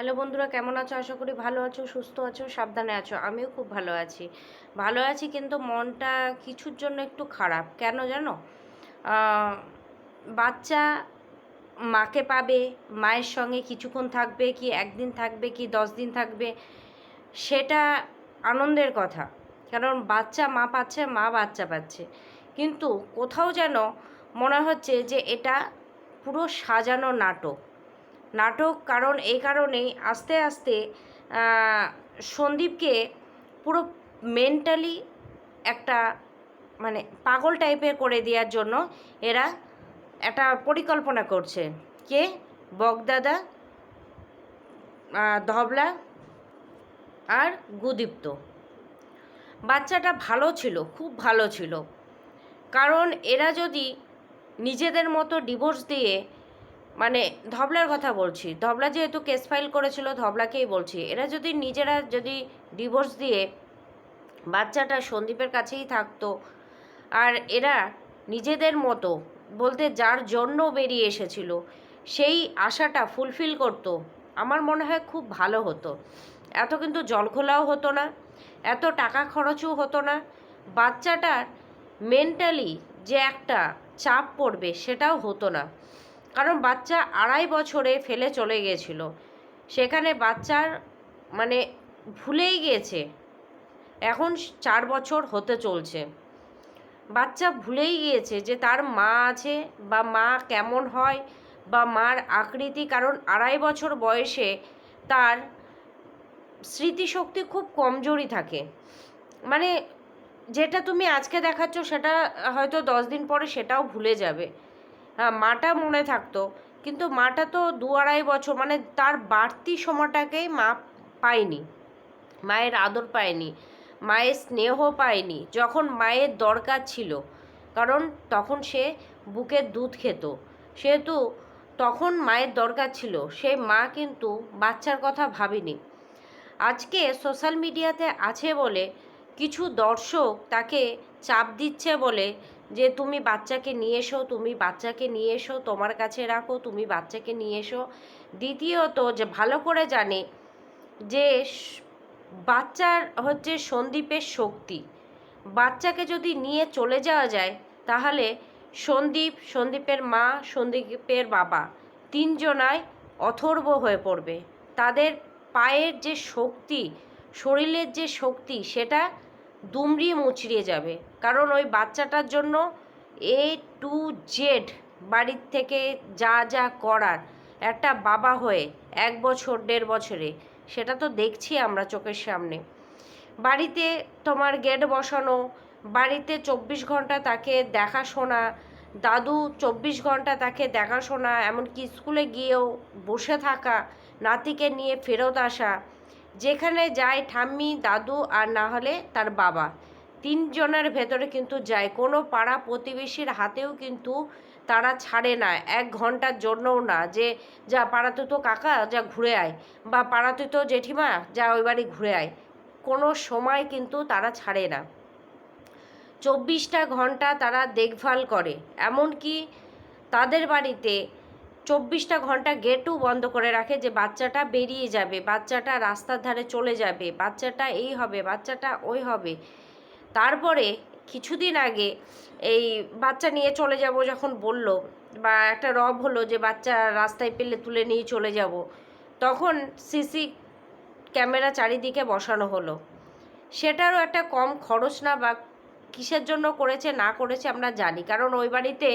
Hello বন্ধুরা, কেমন আছো? আশা করি ভালো আছো, সুস্থ আছো, সাবধানে আছো। আমিও খুব ভালো আছি। ভালো আছি কিন্তু মনটা কিছুর জন্য একটু খারাপ। কেন জানো? বাচ্চা মাকে পাবে, মায়ের সঙ্গে কিছুক্ষণ থাকবে কি একদিন থাকবে কি দশ দিন থাকবে, সেটা আনন্দের কথা। কারণ বাচ্চা মা পাচ্ছে, মা বাচ্চা পাচ্ছে। কিন্তু কোথাও যেন মনে হচ্ছে যে এটা পুরো সাজানো নাটক। নাটক, কারণ এই কারণেই আস্তে আস্তে সন্দীপকে পুরো মেন্টালি একটা মানে পাগল টাইপের করে দেওয়ার জন্য এরা একটা পরিকল্পনা করছে। কে? বগদাদা ধবলা আর গুদীপ্ত। বাচ্চাটা ভালো ছিল, খুব ভালো ছিল। কারণ এরা যদি নিজেদের মতো ডিভোর্স দিয়ে মানে ধবলার কথা বলছি। ধবলা যেহেতু কেস ফাইল করেছিল, ধবলাকেই বলছি। এরা যদি নিজেরা যদি ডিভোর্স দিয়ে বাচ্চাটা সন্দীপের কাছেই থাকতো, আর এরা নিজেদের মতো বলতে যার জন্য বেরিয়ে এসেছিল, সেই আশাটা ফুলফিল করতো, আমার মনে হয় খুব ভালো হতো। এত কিন্তু জলখোলাও হতো না, এত টাকা খরচও হতো না। বাচ্চাটার মেন্টালি যে একটা চাপ পড়বে সেটাও হতো না। কারণ বাচ্চা আড়াই বছরে ফেলে চলে গিয়েছিল। সেখানে বাচ্চার মানে ভুলেই গিয়েছে। এখন চার বছর হতে চলছে। বাচ্চা ভুলেই গিয়েছে যে তার মা আছে বা মা কেমন হয় বা মার আকৃতি, কারণ আড়াই বছর বয়সে তার স্মৃতিশক্তি খুব কমজোরি থাকে। মানে যেটা তুমি আজকে দেখাচ্ছ সেটা হয়তো দশ দিন পরে সেটাও ভুলে যাবে। মাটা মনে থাকতো। কিন্তু মাটা তো দু আড়াই বছর মানে তার বাড়তি সময়টাকেই মা পায়নি। মায়ের আদর পায়নি, মায়ের স্নেহ পায়নি, যখন মায়ের দরকার ছিল। কারণ তখন সে বুকের দুধ খেত। সেহেতু তখন মায়ের দরকার ছিল সেই মা কিন্তু বাচ্চার কথা ভাবেনি। আজকে সোশ্যাল মিডিয়াতে আছে বলে কিছু দর্শক তাকে চাপ দিচ্ছে বলে যে তুমি বাচ্চাকে নিয়ে এসো, তুমি বাচ্চাকে নিয়ে এসো, তোমার কাছে রাখো, তুমি বাচ্চাকে নিয়ে এসো। দ্বিতীয়ত যে ভালো করে জানে যে বাচ্চার হচ্ছে সন্দীপের শক্তি। বাচ্চাকে যদি নিয়ে চলে যাওয়া যায়, তাহলে সন্দীপ, সন্দীপের মা, সন্দীপের বাবা তিনজনায় অথর্ব হয়ে পড়বে। তাদের পায়ের যে শক্তি, শরীরের যে শক্তি, সেটা দুমড়িয়ে মুচড়িয়ে যাবে। কারণ ওই বাচ্চাটার জন্য এ টু জেড বাড়ির থেকে যা যা করার একটা বাবা হয়ে এক বছর, দেড় বছরে, সেটা তো দেখছি আমরা চোখের সামনে। বাড়িতে তোমার গেট বসানো, বাড়িতে চব্বিশ ঘণ্টা তাকে দেখাশোনা, দাদু চব্বিশ ঘণ্টা তাকে দেখাশোনা, এমনকি স্কুলে গিয়েও বসে থাকা, নাতিকে নিয়ে ফেরত আসা যেখানে যায় ঠাম্মি, দাদু আর না হলে তার বাবা। তিনজনের ভেতরে কিন্তু যায়। কোনো পাড়া প্রতিবেশীর হাতেও কিন্তু তারা ছাড়ে না। এক ঘণ্টার জন্যও না। যে, যা, পাড়াতে তো কাকা, যা, ঘুরে আয়। বা, পাড়াতে তো জেঠিমা, যা, ওই বাড়ি ঘুরে আয়। কোনো সময় কিন্তু তারা ছাড়ে না। চব্বিশটা ঘণ্টা তারা দেখভাল করে। এমনকি তাদের বাড়িতে চব্বিশটা ঘণ্টা গেটও বন্ধ করে রাখে যে বাচ্চাটা বেরিয়ে যাবে, বাচ্চাটা রাস্তার ধারে চলে যাবে, বাচ্চাটা এই হবে, বাচ্চাটা ওই হবে। তারপরে কিছুদিন আগে এই বাচ্চা নিয়ে চলে যাব যখন বলল, বা একটা রব হলো যে বাচ্চা রাস্তায় পেলে তুলে নিয়ে চলে যাব। তখন সিসি ক্যামেরা চারিদিকে বসানো হলো। সেটারও একটা কম খরচ না বা কিসের জন্য করেছে না করেছে আমরা জানি, কারণ ওই বাড়িতে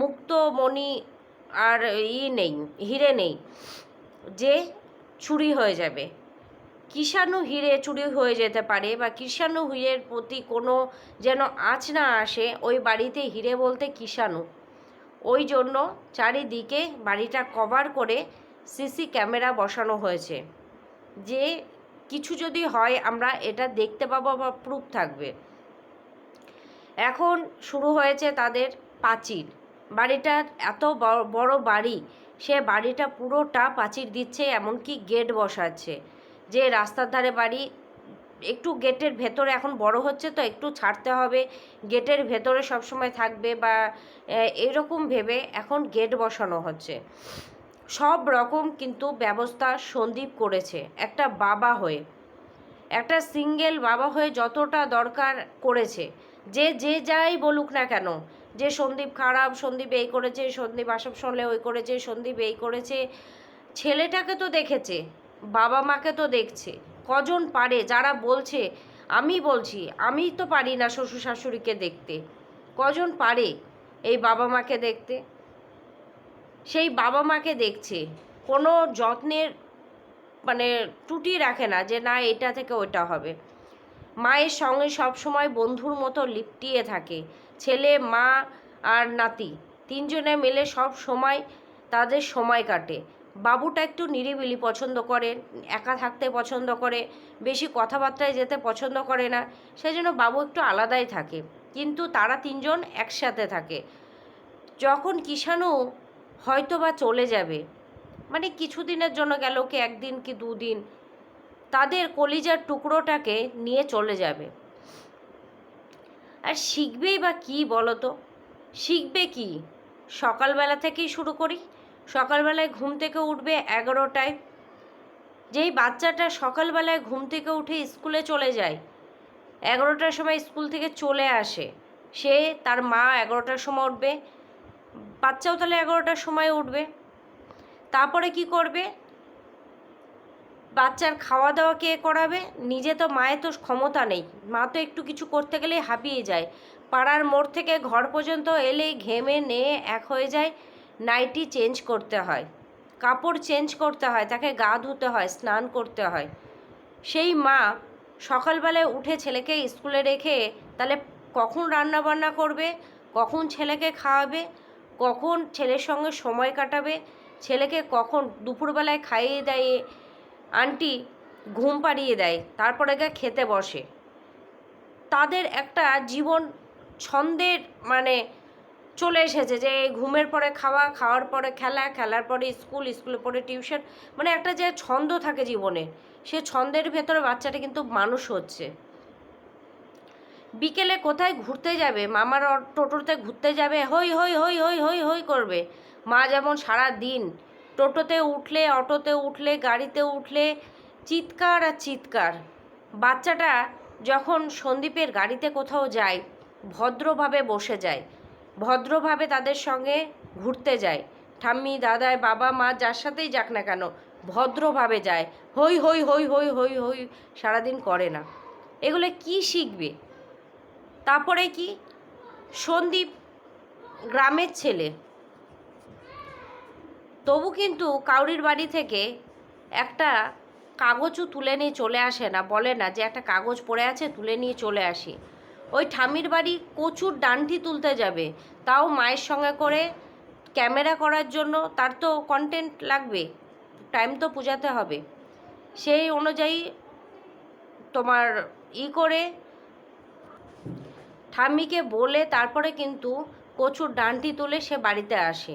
মুক্তমণি আর ই নেই, হিরে নেই, যে চুরি হয়ে যাবে। কিষাণু হিরে চুরি হয়ে যেতে পারে বা কিষাণু হিরের প্রতি কোনো যেন আঁচ না আসে, ওই বাড়িতে হিরে বলতে কিষাণু। ওই জন্য চারিদিকে বাড়িটা কভার করে সিসি ক্যামেরা বসানো হয়েছে। যে কিছু যদি হয়, আমরা এটা দেখতে পাবো বা প্রুফ থাকবে। এখন শুরু হয়েছে তাদের পাঁচিল। বাড়িটা এত বড় বড় সে বাড়িটা পুরোটা পাঁচিল দিচ্ছে, এমনকি গেট বসাচ্ছে। যে রাস্তার ধারে বাড়ি, একটু গেটের ভেতরে এখন বড় হচ্ছে তো একটু ছাড়তে হবে। গেটের ভেতরে সবসময় থাকবে বা এরকম ভেবে এখন গেট বসানো হচ্ছে। সব রকম কিন্তু ব্যবস্থা সন্দীপ করেছে, একটা বাবা হয়ে। একটা সিঙ্গেল বাবা হয়ে যতটা দরকার করেছে। যে যে যাই বলুক না কেন যে সন্দীপ খারাপ, সন্দীপ এই করেছে, সন্দীপ আসাম শুনলে ওই করেছে, সন্দীপ এই করেছে। ছেলেটাকে তো দেখেছে, বাবা মাকে তো দেখছে, কজন পারে? যারা বলছে, আমি বলছি, আমি তো পারি না শ্বশুর শাশুড়িকে দেখতে। কজন পারে এই বাবা মাকে দেখতে? সেই বাবা মাকে দেখছে, কোনো যত্নের মানে ত্রুটি রাখে না যে না, এটা থেকে ওটা হবে। মায়ের সঙ্গে সব সময় বন্ধুর মতো লিপটিয়ে থাকে। ছেলে, মা আর নাতি। তিনজনে মিলে সব সময় তাদের সময় কাটে। বাবুটা একটু নিরিবিলি পছন্দ করে, একা থাকতে পছন্দ করে, বেশি কথাবার্তায় যেতে পছন্দ করে না সেই জন্য বাবু একটু আলাদাই থাকে। কিন্তু তারা তিনজন একসাথে থাকে। যখন কিষাণু হয়তো বা চলে যাবে মানে কিছুদিনের জন্য গেল কি একদিন কি দুদিন, তাদের কলিজার টুকরোটাকে নিয়ে চলে যাবে। আর শিখবেই বা কী বলো তো? শিখবে কি? সকালবেলা থেকেই শুরু করি। সকালবেলায় ঘুম থেকে উঠবে এগারোটায়। যেই বাচ্চাটা সকালবেলায় ঘুম থেকে উঠে স্কুলে চলে যায়, এগারোটার সময় স্কুল থেকে চলে আসে। সে, তার মা এগারোটার সময় উঠবে, বাচ্চাও তাহলে এগারোটার সময় উঠবে। তারপরে কি করবে? বাচ্চার খাওয়া দাওয়া কে করাবে? নিজে তো মায়ের তো ক্ষমতা নেই। মা তো একটু কিছু করতে গেলেই হাঁপিয়ে যায়। পাড়ার মোড় থেকে ঘর পর্যন্ত এলেই ঘেমে নিয়ে এক হয়ে যায়। নাইটি চেঞ্জ করতে হয়। কাপড় চেঞ্জ করতে হয়। তাকে গা ধুতে হয়, স্নান করতে হয়। সেই মা সকালবেলায় উঠে ছেলেকে স্কুলে রেখে তাহলে কখন রান্না বান্না করবে? কখন ছেলেকে খাওয়াবে? কখন ছেলের সঙ্গে সময় কাটাবে? ছেলেকে কখন দুপুরবেলায় খাইয়ে দেয় আন্টি ঘুম পাড়িয়ে দেয়, তারপরে গিয়ে খেতে বসে। তাদের একটা জীবন ছন্দের মানে চলে এসেছে যে ঘুমের পরে খাওয়া, খাওয়ার পরে খেলা, খেলার পরে স্কুল স্কুলের পরে টিউশন মানে একটা যে ছন্দ থাকে জীবনে, সে ছন্দের ভেতরে বাচ্চাটা কিন্তু মানুষ হচ্ছে। বিকেলে কোথায় ঘুরতে যাবে? মামার টোটোতে ঘুরতে যাবে? হই হই হই হই হই হই করবে। মা যেমন সারা দিন টোটোতে উঠলে, অটোতে উঠলে, গাড়িতে উঠলে চিৎকার আর চিৎকার। বাচ্চাটা যখন সন্দীপের গাড়িতে কোথাও যায়, ভদ্রভাবে বসে যায়, ভদ্রভাবে তাদের সঙ্গে ঘুরতে যায়। ঠাম্মি দাদায় বাবা, মা যার সাথেই যাক না কেন, ভদ্রভাবে যায়। হই হই হই হই হই হই সারাদিন করে না। এগুলো কি শিখবে? তারপরে কি? সন্দীপ গ্রামের ছেলে। তবু কিন্তু কাউরির বাড়ি থেকে একটা কাগজও তুলে নিয়ে চলে আসে না, বলে না যে একটা কাগজ পড়ে আছে তুলে নিয়ে চলে আসি। ওই ঠামির বাড়ি কচুর ডান্টি তুলতে যাবে, তাও মায়ের সঙ্গে করে ক্যামেরা করার জন্য, তার তো কন্টেন্ট লাগবে টাইম তো পূজাতে হবে। সেই অনুযায়ী তোমার ই করে ঠাম্মিকে বলে তারপরে কিন্তু কচুর ডান্টি তুলে সে বাড়িতে আসে।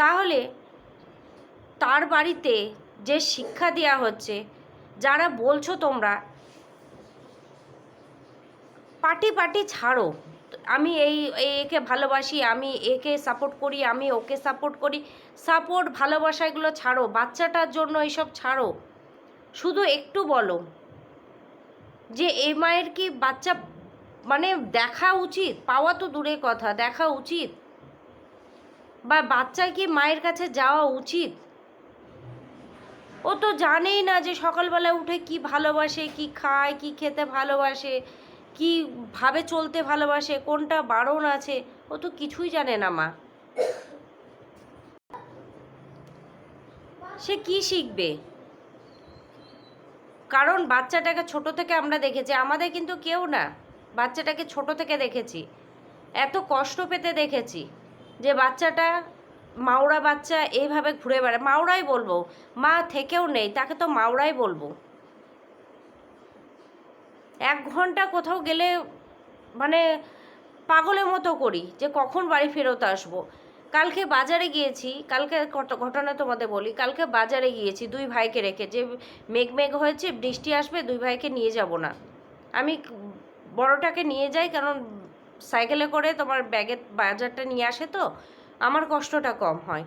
তাহলে তার বাড়িতে যে শিক্ষা দেওয়া হচ্ছে, যারা বলছো তোমরা, পার্টি পার্টি ছাড়ো। আমি এই, একে ভালোবাসি, আমি একে সাপোর্ট করি, আমি ওকে সাপোর্ট করি। সাপোর্ট ভালোবাসা এগুলো ছাড়ো, বাচ্চাটার জন্য এইসব ছাড়ো। শুধু একটু বলো যে, এই মায়ের কি বাচ্চা মানে দেখা উচিত? পাওয়া তো দূরের কথা, দেখা উচিত? বা বাচ্চার কি মায়ের কাছে যাওয়া উচিত? ও তো জানেই না যে সকালবেলা উঠে কি ভালোবাসে, কি খায়, কি খেতে ভালোবাসে, কি ভাবে চলতে ভালোবাসে, কোনটা বারণ আছে, ও তো কিছুই জানে না মা। সে কি শিখবে? কারণ বাচ্চাটাকে ছোট থেকে আমরা দেখেছি, আমাদের কিন্তু কেউ না। বাচ্চাটাকে ছোট থেকে দেখেছি। এত কষ্ট পেতে দেখেছি। যে বাচ্চাটা মাওড়া বাচ্চা এইভাবে ঘুরে বেড়ায়। মাওড়াই বলব, মা থেকেও নেই, তাকে তো মাওড়াই বলব। এক ঘণ্টা কোথাও গেলে মানে পাগলের মতো করি যে কখন বাড়ি ফেরত আসব। কালকে বাজারে গিয়েছি, কালকে ঘটনা তোমাদের বলি, কালকে বাজারে গিয়েছি, দুই ভাইকে রেখে, যে মেঘ মেঘ হয়েছে, বৃষ্টি আসবে, দুই ভাইকে নিয়ে যাব না। আমি বড়টাকে নিয়ে যাই, কারণ সাইকেলে করে তোমার ব্যাগের বাজারটা নিয়ে আসে তো, আমার কষ্টটা কম হয়।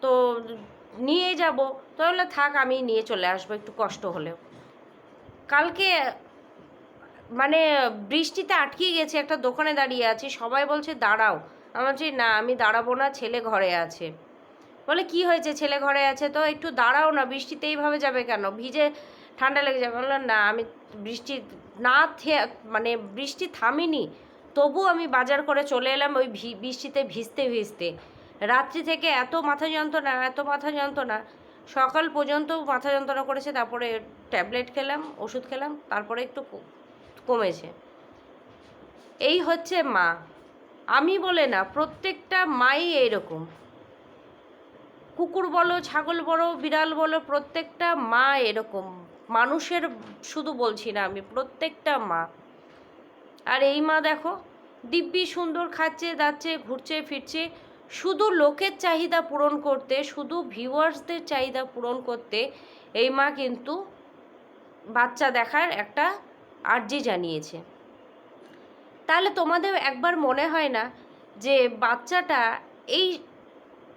তো নিয়ে যাব, তাহলে থাক, আমি নিয়ে চলে আসব, একটু কষ্ট হলেও। কালকে মানে বৃষ্টিতে আটকে গেছে, একটা দোকানে দাঁড়িয়ে আছি, সবাই বলছে দাঁড়াও। আমার বলছি, না, আমি দাঁড়াবো না, ছেলে ঘরে আছে। বলে, কি হয়েছে? ছেলে ঘরে আছে তো? একটু দাঁড়াও না, বৃষ্টিতে এইভাবে যাবে কেন? ভিজে ঠান্ডা লেগে যাবে। বললাম, না, আমি বৃষ্টি না মানে বৃষ্টি থামিনি তবু আমি বাজার করে চলে এলাম ওই বৃষ্টিতে ভিজতে ভিজতে। রাত্রি থেকে এত মাথা যন্ত্রণা, এত মাথা যন্ত্রণা। সকাল পর্যন্ত মাথা যন্ত্রণা করেছে, তারপরে ট্যাবলেট খেলাম, ওষুধ খেলাম, তারপরে একটু কমেছে। এই হচ্ছে মা। আমি বলে না, প্রত্যেকটা মাই এইরকম। কুকুর বলো, ছাগল বলো, বিড়াল বলো, প্রত্যেকটা মা এরকম। মানুষের শুধু বলছি না আমি, প্রত্যেকটা মা। আর এই মা দেখো, দিব্যি সুন্দর খাচ্ছে দাচ্ছে ঘুরছে, ফিরছে। শুধু লোকের চাহিদা পূরণ করতে, শুধু ভিউয়ার্সদের চাহিদা পূরণ করতে এই মা কিন্তু বাচ্চা দেখার একটা আর্জি জানিয়েছে। তাহলে তোমাদের একবার মনে হয় না যে বাচ্চাটা এই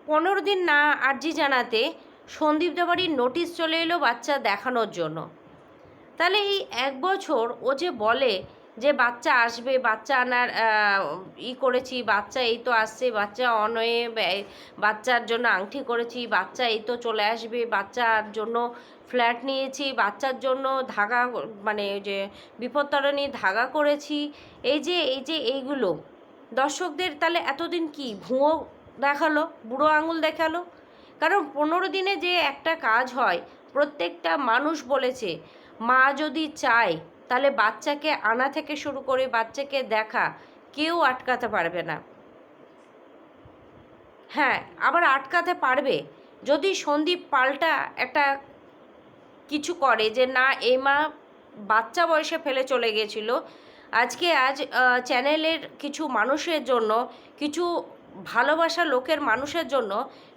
পনেরো দিন না আর্জি জানাতে সন্দীপ দেবাড়ির নোটিশ চলে এলো বাচ্চা দেখানোর জন্য। তাহলে এই এক বছর ও যে বলে যে বাচ্চা আসবে, বাচ্চা আনার ই করেছি, বাচ্চা এই তো আসছে, বাচ্চা অনয়ে বাচ্চার জন্য আংটি করেছি, বাচ্চা এই তো চলে আসবে, বাচ্চার জন্য ফ্ল্যাট নিয়েছি, বাচ্চার জন্য ধাগা মানে যে বিপত্তারণী ধাগা করেছি। এই যে এই যে এইগুলো, দর্শকদের তাহলে এতদিন কি ভুয়ো দেখাল, বুড়ো আঙুল দেখাল? কারণ পনেরো দিনে যে একটা কাজ হয়, প্রত্যেকটা মানুষ বলেছে, মা যদি চায় তাহলে বাচ্চাকে আনা থেকে শুরু করে বাচ্চাকে দেখা, কেউ আটকাতে পারবে না। হ্যাঁ আবার আটকাতে পারবে। যদি সন্দীপ পাল্টা একটা কিছু করে যে, না, এই মা বাচ্চা বয়সে ফেলে চলে গেছিল। আজকে আজ চ্যানেলের কিছু মানুষের জন্য, কিছু ভালোবাসা লোকের মানুষের জন্য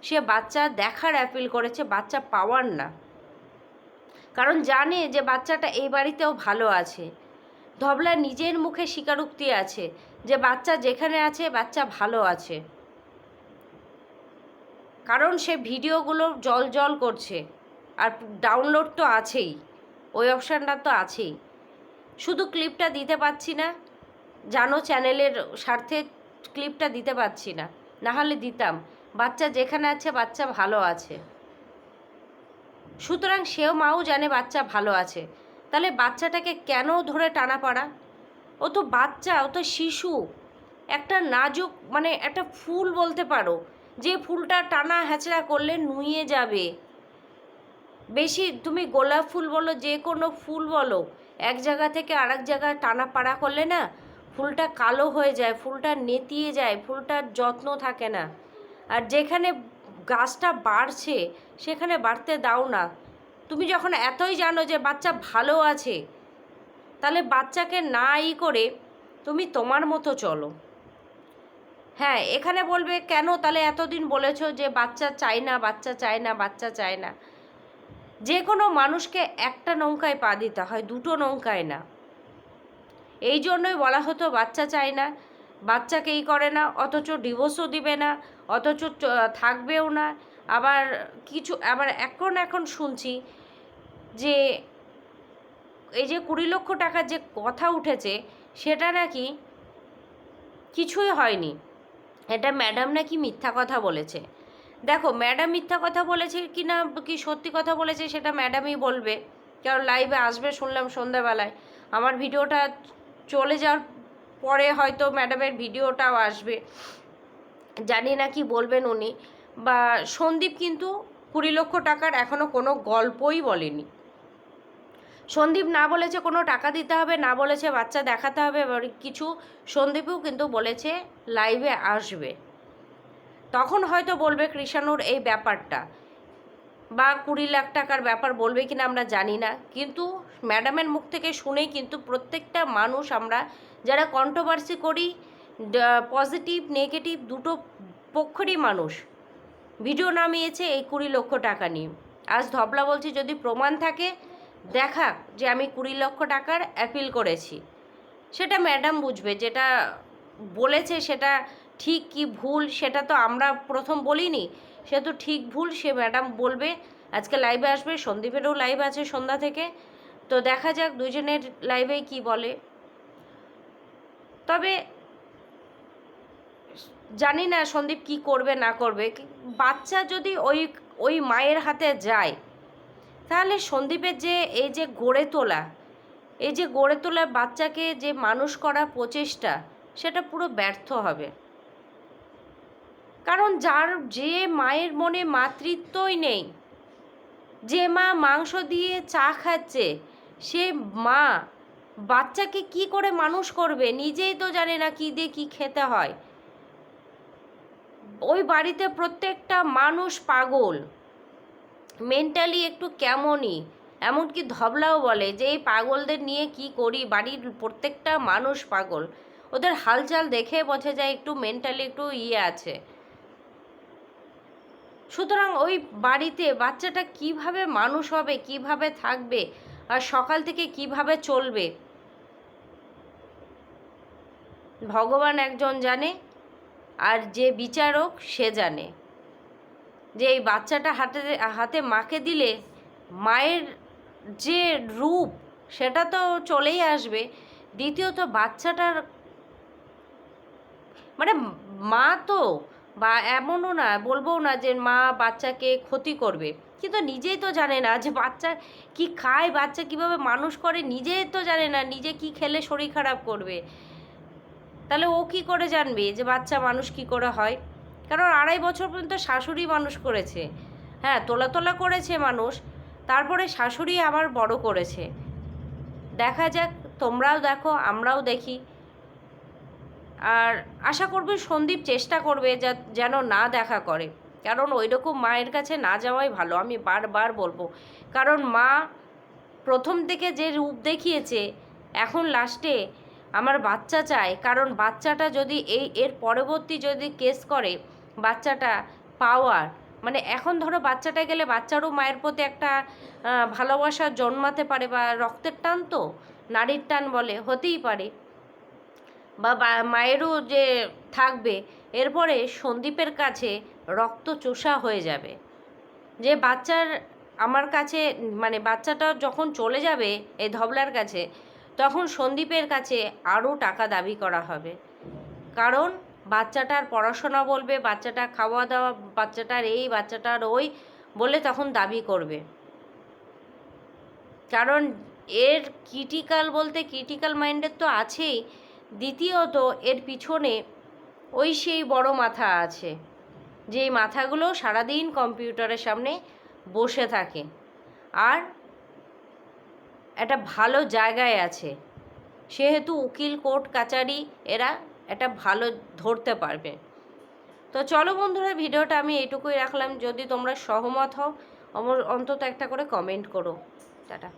সে বাচ্চা দেখার অ্যাপিল করেছে, বাচ্চা পাওয়ার না। কারণ জানে যে বাচ্চাটা এই বাড়িতেও ভালো আছে। ধবলা নিজের মুখে স্বীকারোক্তি আছে যে বাচ্চা যেখানে আছে, বাচ্চা ভালো আছে। কারণ সে ভিডিওগুলো জল জল করছে। আর ডাউনলোড তো আছেই। ওই অপশানটা তো আছেই। শুধু ক্লিপটা দিতে পারছি না। জানো চ্যানেলের স্বার্থে ক্লিপটা দিতে পারছি না। নাহলে দিতাম। বাচ্চা যেখানে আছে, বাচ্চা ভালো আছে। সুতরাং সেও মাও জানে বাচ্চা ভালো আছে। তাহলে বাচ্চাটাকে কেন ধরে টানা পাড়া? ও তো বাচ্চা, ও তো শিশু। একটা নাজুক মানে একটা ফুল বলতে পারো, যে ফুলটা টানা হ্যাচড়া করলে নুয়ে যাবে। বেশি তুমি গোলাপ ফুল বলো, যে কোনো ফুল বলো, এক জায়গা থেকে আরেক জায়গায় টানা পাড়া করলে না, ফুলটা কালো হয়ে যায়, ফুলটা নেতিয়ে যায়, ফুলটার যত্ন থাকে না। আর যেখানে গাছটা বাড়ছে, সেখানে বাড়তে দাও না। তুমি যখন এতই জানো যে বাচ্চা ভালো আছে, তাহলে বাচ্চাকে না ই করে তুমি তোমার মতো চলো। হ্যাঁ এখানে বলবে, কেন? তাহলে এতদিন বলেছ যে বাচ্চা চাই না, বাচ্চা চায় না, বাচ্চা চায় না। যে কোনো মানুষকে একটা নৌকায় পা দিতে হয়, দুটো নৌকায় না। এই জন্যই বলা হতো, বাচ্চা চায় না বাচ্চাকেই করে না, অথচ ডিভোর্সও দিবে না। অথচ থাকবেও না। আবার কিছু, আবার এখন এখন শুনছি যে এই যে কুড়ি লক্ষ টাকার যে কথা উঠেছে, সেটা নাকি কিছুই হয়নি। এটা ম্যাডাম নাকি মিথ্যা কথা বলেছে। দেখো, ম্যাডাম মিথ্যা কথা বলেছে কি না, কি সত্যি কথা বলেছে, সেটা ম্যাডামই বলবে। কারণ লাইভে আসবে, শুনলাম সন্ধ্যাবেলায়। আমার ভিডিওটা চলে যাওয়ার পরে হয়তো ম্যাডামের ভিডিওটাও আসবে। জানি না কি বলবেন উনি, বা সন্দীপ কিন্তু কুড়ি লক্ষ টাকার এখনও কোনো গল্পই বলেনি। সন্দীপ না বলেছে কোনো টাকা দিতে হবে, না বলেছে বাচ্চা দেখাতে হবে কিছু সন্দীপও কিন্তু বলেছে লাইভে আসবে। তখন হয়তো বলবে কৃষাণুর এই ব্যাপারটা, বা কুড়ি লাখ টাকার ব্যাপার বলবে কিনা আমরা জানি না, কিন্তু ম্যাডামের মুখ থেকে শুনেই কিন্তু প্রত্যেকটা মানুষ আমরা যারা কন্ট্রোভার্সি করি পজিটিভ নেগেটিভ দুটো পক্ষেরই মানুষ। ভিডিও নামিয়েছে এই কুড়ি লক্ষ টাকা নিয়ে। আজ ধবলা বলছি, যদি প্রমাণ থাকে, দেখা যে আমি কুড়ি লক্ষ টাকার অ্যাপিল করেছি। সেটা ম্যাডাম বুঝবে, যেটা বলেছে সেটা ঠিক কি ভুল, সেটা তো আমরা প্রথম বলিনি। সে তো ঠিক ভুল, সে ম্যাডাম বলবে। আজকে লাইভে আসবে, সন্দীপেরও লাইভ আছে সন্ধ্যা থেকে। তো দেখা যাক, দুজনের লাইভে কি বলে। তবে জানি না সন্দীপ কি করবে, না করবে। বাচ্চা যদি ওই ওই মায়ের হাতে যায়, তাহলে সন্দীপের যে এই যে গড়ে তোলা, এই যে গড়ে তোলা বাচ্চাকে যে মানুষ করা প্রচেষ্টা, সেটা পুরো ব্যর্থ হবে। কারণ যার যে মায়ের মনে মাতৃত্বই নেই, যে মা মাংস দিয়ে চা খাচ্ছে, সে মা বাচ্চাকে কি করে মানুষ করবে? নিজেই তো জানে না কি দিয়ে কি খেতে হয়। ওই বাড়িতে প্রত্যেকটা মানুষ পাগল। মেন্টালি একটু কেমনই, এমনকি ধবলাও বলে যে, এই পাগলদের নিয়ে কি করি? বাড়ির প্রত্যেকটা মানুষ পাগল। ওদের হালচাল দেখে বোঝা যায় একটু মেন্টালি একটু ইয়ে আছে। সুতরাং ওই বাড়িতে বাচ্চাটা কীভাবে মানুষ হবে, কীভাবে থাকবে, আর সকাল থেকে কীভাবে চলবে? ভগবান একজন জানে। আর যে বিচারক সে জানে। যে এই বাচ্চাটা হাতে হাতে মাকে দিলে মায়ের যে রূপ সেটা তো চলেই আসবে। দ্বিতীয়ত বাচ্চাটার মানে মা তো বা এমনও না বলব না যে মা বাচ্চাকে ক্ষতি করবে। কিন্তু নিজেই তো জানে না যে বাচ্চা কি খায়, বাচ্চা কীভাবে মানুষ করে, নিজেই তো জানে না নিজে কি খেলে শরীর খারাপ করবে। তাহলে ও কি করে জানবে যে বাচ্চা মানুষ কি করে হয়? কারণ আড়াই বছর পর্যন্ত শাশুড়ি মানুষ করেছে। হ্যাঁ তোলা তোলা করেছে মানুষ, তারপরে শাশুড়ি আবার বড় করেছে। দেখা যাক, তোমরাও দেখো, আমরাও দেখি। আর আশা করবে সন্দীপ চেষ্টা করবে যা- যেন না দেখা করে। কারণ ওই রকম মায়ের কাছে না যাওয়াই ভালো, আমি বারবার বলব। কারণ মা প্রথম থেকে যে রূপ দেখিয়েছে, এখন লাস্টে আমার বাচ্চা চায় কারণ বাচ্চাটা যদি এই, এর পরবর্তী যদি কেস করে, বাচ্চাটা পাওয়ার মানে এখন ধরো বাচ্চাটা গেলে বাচ্চারও মায়ের প্রতি একটা ভালোবাসা জন্মাতে পারে বা রক্তের টান তো, নারীর টান বলে, হতেই পারে। বা, মায়েরও যে থাকবে, এরপরে সন্দীপের কাছে রক্ত চোষা হয়ে যাবে। যে বাচ্চার, আমার কাছে মানে বাচ্চাটা যখন চলে যাবে, এই ধবলার কাছে তখন সন্দীপের কাছে আরও টাকা দাবি করা হবে। কারণ বাচ্চাটার পড়াশোনা বলবে, বাচ্চাটা খাওয়া দাওয়া বাচ্চাটার এই, বাচ্চাটার ওই বলে তখন দাবি করবে। কারণ এর ক্রিটিক্যাল বলতে ক্রিটিক্যাল মাইন্ডের তো আছেই। দ্বিতীয়ত, এর পিছনে ওই সেই বড় মাথা আছে, যেই মাথাগুলো সারাদিন কম্পিউটারের সামনে বসে থাকে। আর একটা ভালো জায়গায় আছে। সেহেতু উকিল, কোর্ট, কাচারি এরা একটা ভালো ধরতে পারবে। তো চলো বন্ধুরা, ভিডিওটা আমি এইটুকুই রাখলাম। যদি তোমরা সহমত হও অন্তত একটা করে কমেন্ট করো। টাটা।